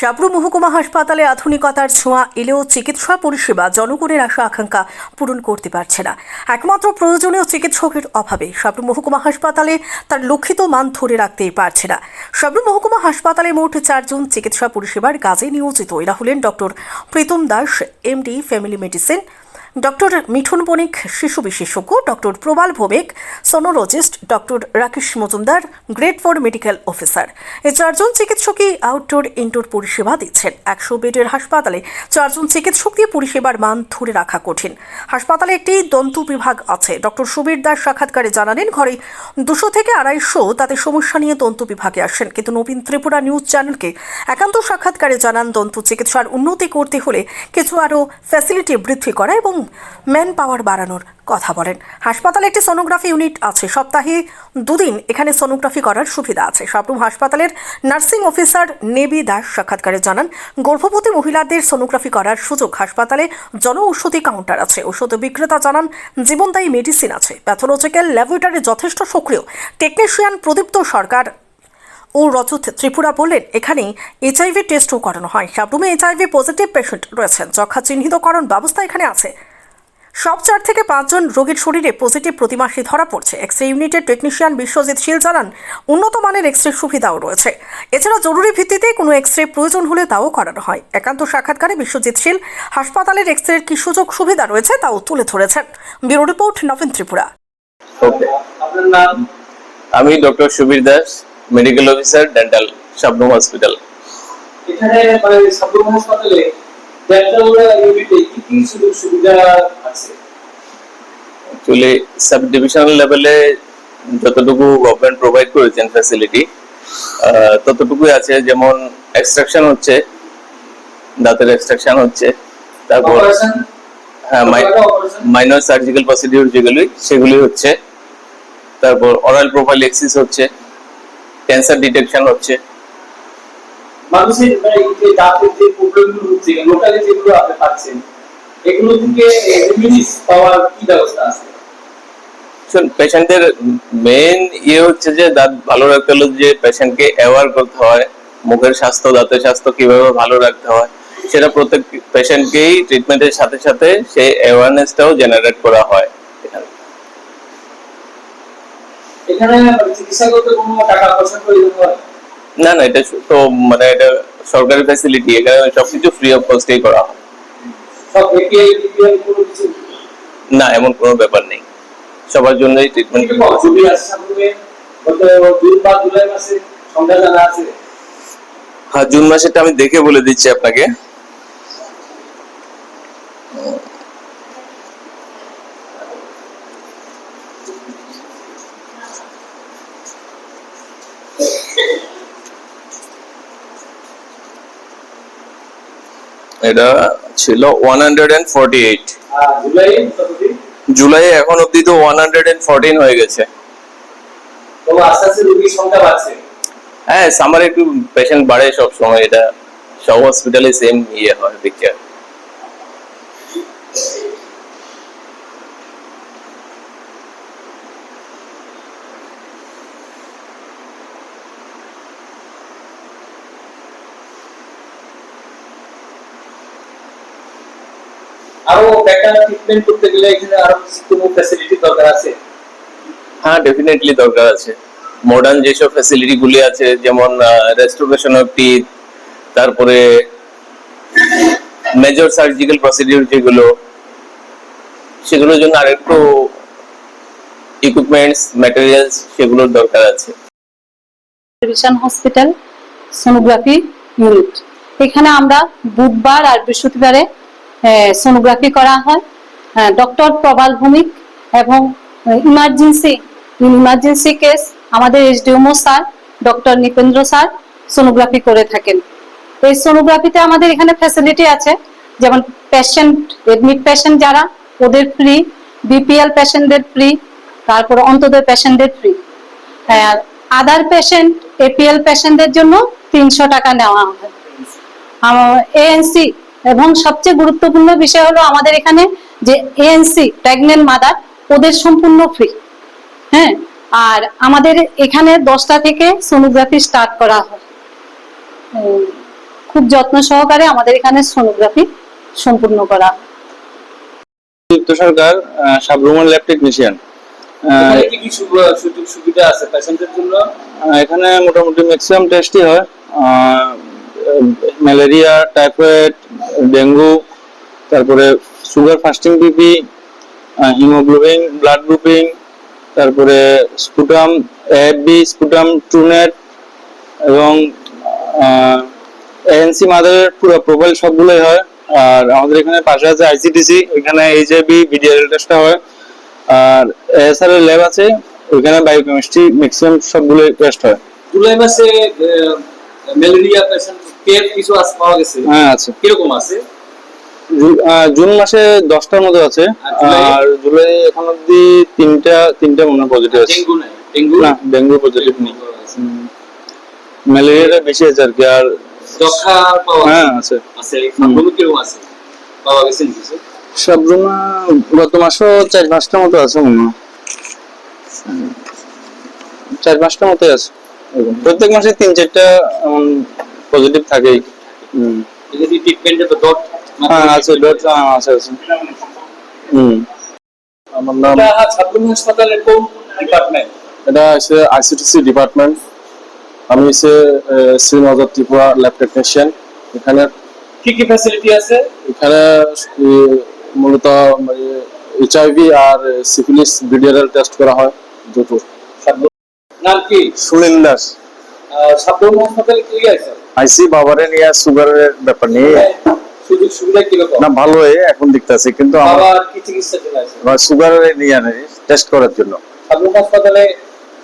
সাবরু মহকুমা হাসপাতালে আধুনিকতার ছোঁয়া এলেও চিকিৎসা পরিষেবা জনগণের আশা আকাঙ্ক্ষা পূরণ করতে পারছে না। একমাত্র প্রয়োজনীয় চিকিৎসকের অভাবে সাবরু মহকুমা হাসপাতালে তার লক্ষিত মান ধরে রাখতেই পারছে না। সাবরু মহকুমা হাসপাতালে মোট চারজন চিকিৎসা পরিষেবার কাজে নিয়োজিত। এরা হলেন doctor Pritam Das, MD, family medicine doctor Mithun Banik, শিশু বিশেষজ্ঞ, doctor Prabal Bhowmik sonologist doctor Rakesh Majumdar grade four medical officer এই চারজন চিকিৎসকই আউটডোর ইনডোর পরিষেবা দিচ্ছেন। একশো বেডের হাসপাতালে চারজন চিকিৎসক দিয়ে পরিষেবার মান ধরে রাখা কঠিন। হাসপাতালে একটি দন্ত বিভাগ আছে। ডক্টর সুবীর দাস সাক্ষাৎকারে জানালেন, ঘরে দুশো থেকে আড়াইশো তাতে সমস্যা নিয়ে দন্ত বিভাগে আসেন। কিন্তু নবীন ত্রিপুরা নিউজ চ্যানেলকে একান্ত সাক্ষাৎকারে জানান, দন্ত চিকিৎসার উন্নতি করতে হলে কিছু আরও ফ্যাসিলিটি বৃদ্ধি করা এবং ম্যান পাওয়ার বাড়ানোর কথা বলেন। হাসপাতালে একটি সোনোগ্রাফি ইউনিট আছে। সপ্তাহে দুদিন এখানে সোনোগ্রাফি করার সুবিধা আছে। সবরুম হাসপাতালের নার্সিং অফিসার নেবি দাস সাক্ষাৎকারে জানান, গর্ভবতী মহিলাদের সোনোগ্রাফি করার সুযোগ হাসপাতালে জন ঔষধি কাউন্টার আছে। ঔষধ বিক্রেতা জানান, জীবনদায়ী মেডিসিন আছে। প্যাথোলজিক্যাল ল্যাবরেটরি যথেষ্ট সক্রিয়। টেকনিশিয়ান প্রদীপ্ত সরকার ও রজত ত্রিপুরা বললেন এখানে এইচআইভি টেস্টও করানো হয়। সাবরুমে এইচআইভি পজিটিভ পেশেন্ট রয়েছেন। যক্ষা চিহ্নিতকরণ ব্যবস্থা এখানে আছে। সব চার থেকে পাঁচজন রোগীর শরীরে পজিটিভ প্রতিমাসে ধরা পড়ছে। এক্স রে ইউনিটের টেকনিশিয়ান বিশ্বজিৎ শীল জানান উন্নত মানের এক্স রে সুবিধাও রয়েছে। এছাড়া জরুরি ভিত্তিতে কোনো এক্স রে প্রয়োজন হলে তাও করানো হয়। একান্ত সাক্ষাৎকারে বিশ্বজিৎ শীল হাসপাতালের এক্স রের কি সুযোগ সুবিধা রয়েছে তাও তুলে ধরেছেন। Bureau report Nabin Tripura. Okay আপনার নাম? আমি doctor Subir Das medical officer dental শাবনুম hospital এখানে মানে সাবরুম হাসপাতালে অ্যাকচুয়ালি সাব ডিভিশনাল লেভেলে যতটুকু গভর্নমেন্ট প্রোভাইড করেছেন ফ্যাসিলিটি ততটুকুই আছে। যেমন এক্সট্রাকশন হচ্ছে দাঁতের এক্সট্রাকশন হচ্ছে তারপর হ্যাঁ মাইনর সার্জিক্যাল প্রসিডিউর যেগুলি সেগুলি হচ্ছে। তারপর অরাল প্রোফাইল এক্সিস হচ্ছে ক্যান্সার ডিটেকশন হচ্ছে। মানুষের মানে এই যে দাঁতের যে প্রবলেমগুলো হচ্ছে লোকালি যেগুলো আপনি পাচ্ছেন এগুলো থেকে রেমিডিস পাওয়ার কি ব্যবস্থা আছে? পেশেন্টের মেইন ইয়ে হচ্ছে যে দাঁত ভালো রাখতে হলে যে পেশেন্টকে অ্যাওয়ার করতে হয় মুখের স্বাস্থ্য দাঁতের স্বাস্থ্য কীভাবে ভালো রাখতে হয় সেটা প্রত্যেক পেশেন্টকেই ট্রিটমেন্টের সাথে সাথে সেই অ্যাওয়ারনেসটাও জেনারেট করা হয় এখানে। এখানে মানে চিকিৎসা করতে কোনো টাকা পয়সা প্রয়োজন হয়? না না এটা তো মানে এটা সরকারি ফ্যাসিলিটি এখানে সবকিছু ফ্রি অফ কস্টেই করা হয়। না এমন কোনো ব্যাপার নেই। সবার জন্যই ট্রিটমেন্ট হ্যাঁ জুন মাসেরটা আমি দেখে বলে দিচ্ছি আপনাকে। এটা ছিল one hundred and forty eight July এখন অব্দি তো ওয়ান হান্ড্রেড অ্যান্ড ফোরটিন হয়ে গেছে। হ্যাঁ সামারে একটু পেশেন্ট বাড়ে সব সময়, এটা সব হসপিটালে সেম ইয়ে হয় পিকচার আরও একটা ট্রিটমেন্ট করতে গেলে এখানে আরও কোনো ফ্যাসিলিটি দরকার আছে। হ্যাঁ ডেফিনেটলি দরকার আছে। মডার্ন যেসব ফ্যাসিলিটি গুলি আছে যেমন রেস্টোরেশন অফ টিথ তারপরে মেজর সার্জিক্যাল প্রসিডিউর যেগুলো সেগুলোর জন্য আরেকটু ইকুইপমেন্টস ম্যাটেরিয়ালস সেগুলোর দরকার আছে। ডিভিশন হসপিটাল সোনোগ্রাফি ইউনিট এখানে আমরা বুধবার আর বৃহস্পতিবারে সোনোগ্রাফি করা হয়। ডক্টর প্রবাল ভৌমিক এবং ইমার্জেন্সি ইমার্জেন্সি কেস আমাদের SDMO sir doctor Nipendra sir sonography করে থাকেন। এই সোনোগ্রাফিতে আমাদের এখানে ফ্যাসিলিটি আছে, যেমন পেশেন্ট এডমিট পেশেন্ট যারা, ওদের ফ্রি বিপিএল পেশেন্টদের ফ্রি তারপর অন্তদের পেশেন্টদের ফ্রি আদার পেশেন্ট এপিএল পেশেন্টদের জন্য তিনশো টাকা নেওয়া হয়। এএনসি এবং সবচেয়ে গুরুত্বপূর্ণ বিষয় হলো আমাদের এখানে যে এএনসি প্রেগনেন্ট মাদার ওদের সম্পূর্ণ ফ্রি হ্যাঁ? আর আমাদের এখানে দশটা থেকে সোনোগ্রাফি স্টার্ট করা হয়। খুব যত্ন সহকারে আমাদের এখানে সোনোগ্রাফি সম্পূর্ণ করা। যুক্ত সরকার সাবরুমান ল্যাব টেকনিশিয়ান কি কি সুযোগ সুবিধা আছে পেশেন্টের জন্য? এখানে মোটামুটি ম্যাক্সিমাম টেস্টই হয়। ম্যালেরিয়া, টাইফয়েড, ডেঙ্গু, তারপরে sugar fasting BP haemoglobin, blood grouping, তারপরে স্পুটাম এফবি স্পুটাম, ট্রুনেট এবং এএনসি মাদারের পুরো প্রোফাইল সবগুলোই হয়। আর আমাদের এখানে পাশে আছে আইসিটিসি এখানে এইচআইভি বিডিআরএল টেস্টটা হয়। আর এসআর এর ল্যাব আছে, ওইখানে বায়োকেমিস্ট্রি ম্যাক্সিমাম সবগুলোই টেস্ট হয়। জুলাই মাসে ম্যালেরিয়া পেশেন্ট কিছু পাওয়া গেছে। হ্যাঁ আছে। কীরকম আছে? জুন মাসে দশটার মতো আছে। আর জুলাই? এখন অব্দি তিনটা তিনটা মনে পজিটিভ আছে। ডেঙ্গু নাই? ডেঙ্গু? না ডেঙ্গু পজিটিভ নেই। ম্যালেরিয়াটা বেশি আছে আর কি আর যক্ষা পাওয়া হ্যাঁ আছে। আছে সংক্রমণ কীরকম আছে? পাওয়া গেছে নি কিছু? সবরুমা গত মাসও চার পাঁচটা মতো আছে মনে হয়। চার পাঁচটা মতো আছে। প্রত্যেক মাসে তিন চারটা পজিটিভ থাকেই। হুম। যদি ট্রিটমেন্টে তো ডট হ্যাঁ আছে ডট আছে আছে। হুম। আমার নাম এটা ছাত্র হাসপাতালের কোন ডিপার্টমেন্ট এটা আইসিটিসি ডিপার্টমেন্ট আমি হচ্ছে শ্রীনগর ত্রিপুরা ল্যাব টেকনিশিয়ান এখানে কি কি ফ্যাসিলিটি আছে? এখানে মূলত এইচআইভি আর সিফিলিস বিডিআরএল টেস্ট করা হয় দুটো। নাম কি? সুনীল দাস। ছাত্র হাসপাতালে কি আছে? আইসি বাবারে নিয়ে সুগারের ব্যাপার নিয়ে। সুযোগ সুবিধা না ভালোই এখন দেখতেছি কিন্তু আমার কি চিকিৎসা চলে আছে? সুগারের নিয়ে টেস্ট করার জন্য। হাসপাতালে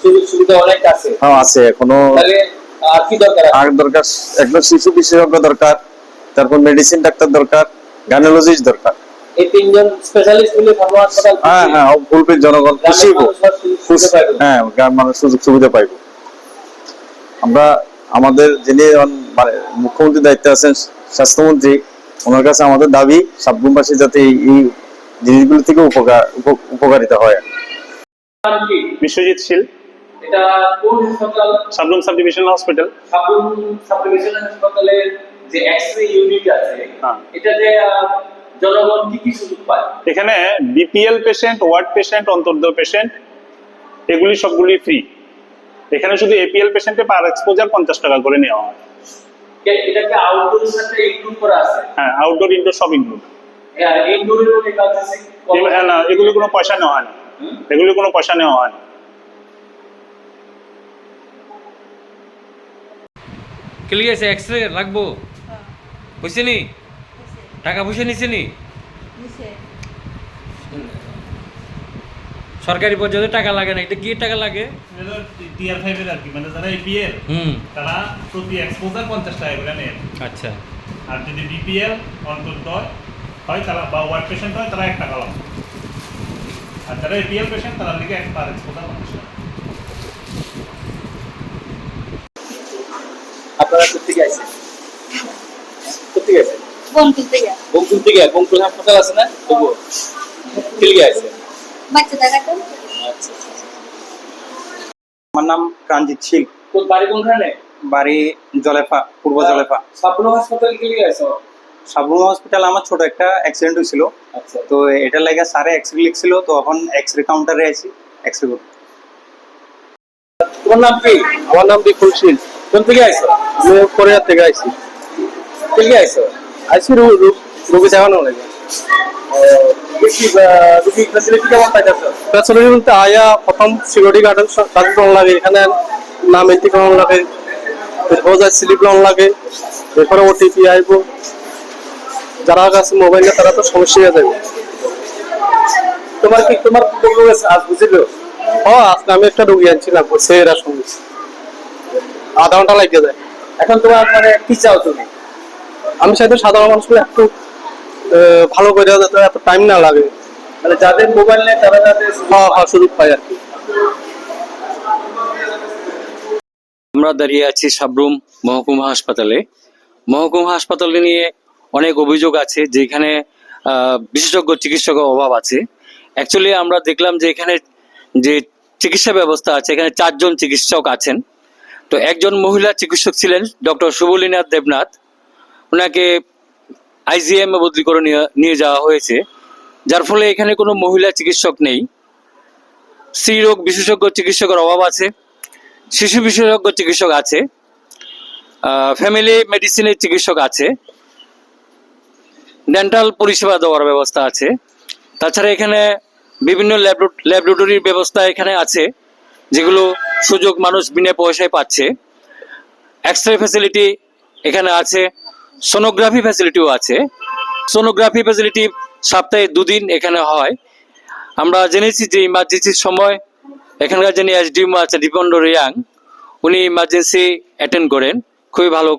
সুযোগ সুবিধা অনেক আছে। হ্যাঁ আছে এখনও তাহলে আর কি দরকার আছে? আর দরকার একজন শিশু বিশেষজ্ঞ দরকার তারপর মেডিসিন ডাক্তার দরকার গাইনোলজিস্ট দরকার। এই তিনজন স্পেশালিস্ট মিলে ছাত্র হাসপাতাল হ্যাঁ হ্যাঁ জনগণ খুশি। হ্যাঁ গ্রাম মানুষ সুযোগ সুবিধা পাইব। আমরা আমাদের যিনি মানে মুখ্যমন্ত্রী দায়িত্বে আছেন স্বাস্থ্যমন্ত্রী ওনার কাছে আমাদের দাবি সাবগুমবাসী যাতে এই জিনিসগুলো থেকে উপকার উপকারিতা হয়। বিশ্বজিৎ শীল। এটা কোন হাসপাতাল? Sub divisional hospital. Sabroom sub divisional হাসপাতালের যে এক্স-রে ইউনিট আছে হ্যাঁ। এটাতে জনগণ কি কি সুযোগ পায়? এখানে বিপিএল পেশেন্ট ওয়ার্ড পেশেন্ট অন্তর্দেহ পেশেন্ট এগুলি সবগুলি ফ্রি এখানে শুধু এপিএল পেশেন্টে পার এক্সপোজার পঞ্চাশ টাকা করে নেওয়া হয়। এটাকে আউটডোর সাথে ইনক্লুড করা আছে? হ্যাঁ আউটডোর ইনডোর সব ইনক্লুড হ্যাঁ ইনডোরের মধ্যে কাজ আছে না এগুলি কোনো পয়সা নেওয়া হয় না? এগুলি কোনো পয়সা নেওয়া হয় না। ক্লিয়ার আছে এক্স রে লাগবো হয়েছে নি টাকা পয়সা নিছে নি? সরকারি পর্যায়ে টাকা লাগে না এটা কি টাকা লাগে? ফাইভের আর কি মানে যারা এপিএল হুম। তারা প্রতি এক্সপোজার পঞ্চাশ টাকা করে নেন আচ্ছা। আর যদি বিপিএল হয় তারা বা ওয়ার্ড পেশেন্ট হয় তারা এক টাকা লাগবে আর যারা এপিএল পেশেন্ট তারা লিখে এক পার এক্সপোজার পঞ্চাশ টাকা। আপনারা কোথেকে আইছেন? কোথেকে আইছেন? বন্ধু থেকে। বঙ্কুল থেকে বঙ্কুল হাসপাতাল আছে না? কিলিয়ে আছে বাচ্চা দেখাতো আচ্ছা আমার নাম প্রাণজিৎ শীল। কোন বাড়ি কোনখানে? বাড়ি জলেফা পূর্ব জলেফা। সাবরুম হাসপাতাল আছে হসপিটাল আমার ছোট একটা অ্যাক্সিডেন্ট হয়েছিল। আচ্ছা। তো এটা লেগে স্যারে এক্সরে লিখছিল তো এখন এক্সরে কাউন্টারে আছি এক্সরে করতে তোমার নাম কি? আমার নাম বিপুল শীল। কোন থেকে আইছো? আমি কোরিয়া থেকে আইছি। কিলিয়ে আইছো? আইসি রোগী দেখানো লাগে। ফ্যাসিলিটি বলতে আয়া প্রথম সিকিউরিটি গার্ডেন লাগে এখানে নাম লাগে এরপর যায় স্লিপ লোন লাগে এরপরে ওটিপি আইব। যারা কাছে মোবাইল নেই তারা তো সমস্যা হয়ে যাবে। তোমার কি তোমার আজ বুঝিলো? ও আজকে আমি একটা রুগী আনছিলাম সে এরা আধা ঘণ্টা লাগে যায় এখন তোমার মানে কি চাও তুমি? আমি সাধারণ মানুষকে একটু ভালো করে যাতে এত টাইম না লাগে। মানে যাদের মোবাইল নেই তারা যাতে হ্যাঁ হ্যাঁ সুযোগ পাই আর কি। আমরা দাঁড়িয়ে আছি সাবরুম মহকুমা হাসপাতালে। মহকুমা হাসপাতালে নিয়ে অনেক অভিযোগ আছে যেখানে আহ, বিশেষজ্ঞ চিকিৎসকের অভাব আছে। অ্যাকচুয়ালি আমরা দেখলাম যে এখানে যে চিকিৎসা ব্যবস্থা আছে এখানে চারজন চিকিৎসক আছেন। তো একজন মহিলা চিকিৎসক ছিলেন ডক্টর শুভলীনাথ দেবনাথ। ওনাকে আইজিএম এ বদলি করে নিয়ে যাওয়া হয়েছে, যার ফলে এখানে কোনো মহিলা চিকিৎসক নেই। স্ত্রীরোগ বিশেষজ্ঞ চিকিৎসকের অভাব আছে, শিশু বিশেষজ্ঞ চিকিৎসক আছে ফ্যামিলি মেডিসিনের চিকিৎসক আছে ডেন্টাল পরিষেবা দেওয়ার ব্যবস্থা আছে। তাছাড়া এখানে বিভিন্ন ল্যাবরেটরির ব্যবস্থা এখানে আছে, যেগুলো সুযোগ মানুষ বিনা পয়সায় পাচ্ছে। এক্স রে ফ্যাসিলিটি এখানে আছে সোনোগ্রাফি ফ্যাসিলিটিও আছে। সোনোগ্রাফি ফ্যাসিলিটি সপ্তাহে দুদিন এখানে হয়। আমরা জেনেছি যে ইমার্জেন্সির সময় এখানকার যিনি এসডিএম আছে দীপন্ড রিয়াং, উনি ইমার্জেন্সি অ্যাটেন্ড করেন। খুবই ভালো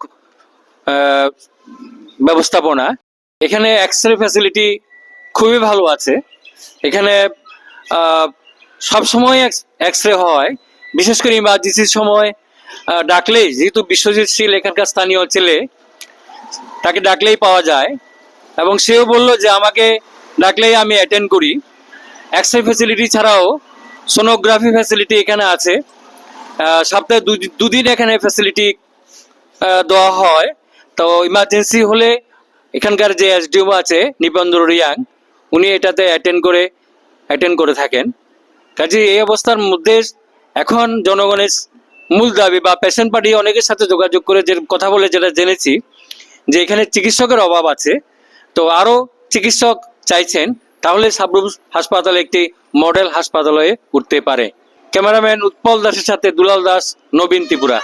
ব্যবস্থাপনা। এখানে এক্স রে ফ্যাসিলিটি খুবই ভালো আছে। এখানে সবসময় এক্স রে হয়। বিশেষ করে ইমার্জেন্সির সময় ডাকলেই, যেহেতু বিশ্বজিৎ শীল এখানকার স্থানীয় ছেলে তাকে ডাকলেই পাওয়া যায়। এবং সেও বলল যে, আমাকে ডাকলেই আমি অ্যাটেন্ড করি। এক্স রে ফ্যাসিলিটি ছাড়াও সোনোগ্রাফি ফ্যাসিলিটি এখানে আছে। সপ্তাহে দুদি- দুদিন এখানে ফ্যাসিলিটি দেওয়া হয়। তো ইমার্জেন্সি হলে এখানকার যে এসডিও আছে নিবন্ধ রিয়াং, উনি এটাতে অ্যাটেন্ড করে অ্যাটেন্ড করে থাকেন। কাজে এই অবস্থার মধ্যে এখন জনগণের মূল দাবি বা পেশেন্ট পার্টি অনেকের সাথে যোগাযোগ করে যে, কথা বলে যেটা জেনেছি যে এখানে চিকিৎসকের অভাব আছে, তো আরও চিকিৎসক চাইছেন, তাহলে সাবরুম হাসপাতাল একটি মডেল হাসপাতালে উঠতে পারে। ক্যামেরাম্যান উৎপল দাসের সাথে দুলাল দাস, নবীন ত্রিপুরা।